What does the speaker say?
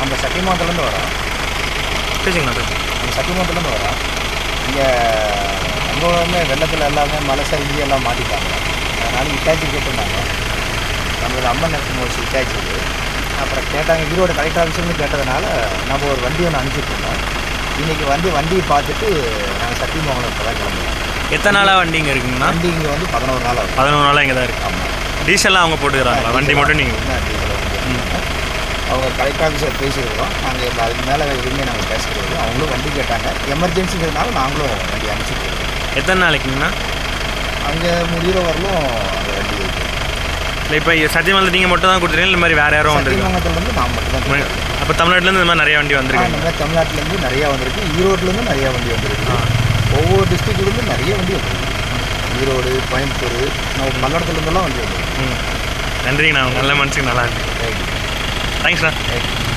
நம்ம சத்தியமங்கலத்துலேருந்து வரோம். பேசுங்கண்ணா பேசுங்க. நம்ம சத்தியமங்கலத்துலேருந்து வரோம். இங்கே அங்கே வெள்ளத்தில் எல்லாமே மலை சரிஞ்சு எல்லாம் மாட்டிட்டாங்க. அதனால் இட்டாச்சி கேட்டிருந்தாங்க. நம்மளோட அம்மன் நரசிம்ம மோசி இட்டாச்சி அப்புறம் கேட்டாங்க ஈரோடு கலெக்டர் ஆஃபீஸ்னு கேட்டதுனால நம்ம ஒரு வண்டி ஒன்று அனுப்பிச்சிட்ருந்தோம் இன்றைக்கி வந்து வண்டியை பார்த்துட்டு நாங்கள் சத்தியமங்கலம் இப்போ தான் கிளம்புறோம். எத்தனை நாளாக வண்டி இங்கே இருக்குங்கண்ணா? வண்டி இங்கே வந்து பதினோரு நாள் ஆகும். பதினொரு நாளாக இங்கே தான் இருக்குது ஆமாம் டீசல்லாம் அவங்க போட்டுக்கிறாங்களா? வண்டி மட்டும் நீங்கள் என்ன டீசல் அவங்க கலெக்டர் ஆஃபீஸர் பேசியிருக்கிறோம். நாங்கள் இப்போ அதுக்கு மேலே எதுவுமே நாங்கள் பேசுகிறது அவங்களும் வண்டி கேட்டாங்க. எமர்ஜென்சிங்கிறதுனால நாங்களும் வண்டி அனுப்பிச்சிருக்கோம் எத்தனை நாளைக்குங்கண்ணா? அங்கே முடிகிற வரலும் அந்த வண்டி இருக்கு. இல்லை இப்போ சத்தியமங்கலத்தில் நீங்கள் மட்டும் தான் கொடுத்துருக்கீங்க இந்த மாதிரி வேறு யாரும் வந்திருக்காங்க சத்தியமங்கலத்துலேருந்து நான் மட்டும் தான். அப்போ தமிழ்நாட்டிலேருந்து இந்த மாதிரி நிறைய வண்டி வந்திருக்கு இந்த மாதிரி தமிழ்நாட்டிலேருந்து நிறையா வந்திருக்கு. ஈரோட்லேருந்து நிறையா வண்டி வந்திருக்கு. ஒவ்வொரு டிஸ்ட்ரிக்ட்லேருந்து நிறைய வண்டி வந்திருக்கு. ஈரோடு கோயம்புத்தூர் நம்ம பல்லடத்துலேருந்துலாம் வண்டி வந்திருக்கு. ம். நன்றிங்கண்ணா. நல்ல மனசுக்கு நல்லா இருக்கு Thanks, man.